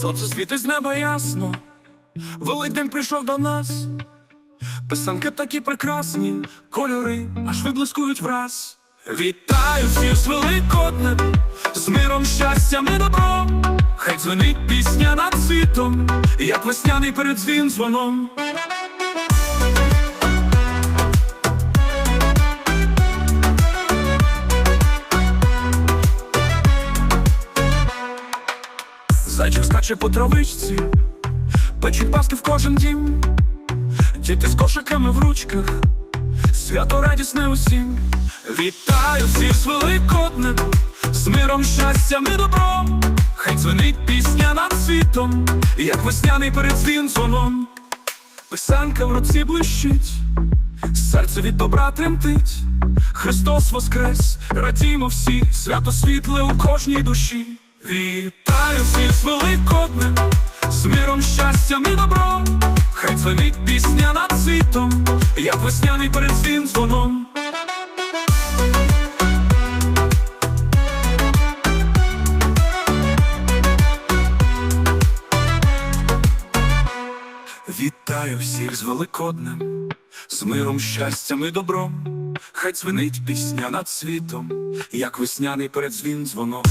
Сонце світить з неба ясно, Великдень прийшов до нас, писанки такі прекрасні, кольори аж виблискують враз. Вітаю всіх з Великоднем, з миром, щастям і добром. Хай дзвонить пісня над світом, як весняний передзвін дзвоном. Зайчик скаче по травичці, печуть паски в кожен дім, діти з кошиками в ручках, свято радісне усім. Вітаю всіх з Великоднем, з миром, щастям і добром. Хай дзвенить пісня над світом, як весняний передзвін дзвоном. Писанка в руці блищить, серце від добра тремтить. Христос воскрес, радімо всі, свято світле у кожній душі. Вітаю всіх з Великоднем, з миром, щастям і добром. Хай дзвенить пісня над світом, як весняний передзвін дзвоном. Вітаю всіх з Великоднем, з миром, щастям і добром. Хай дзвенить пісня над світом, як весняний передзвін дзвоном.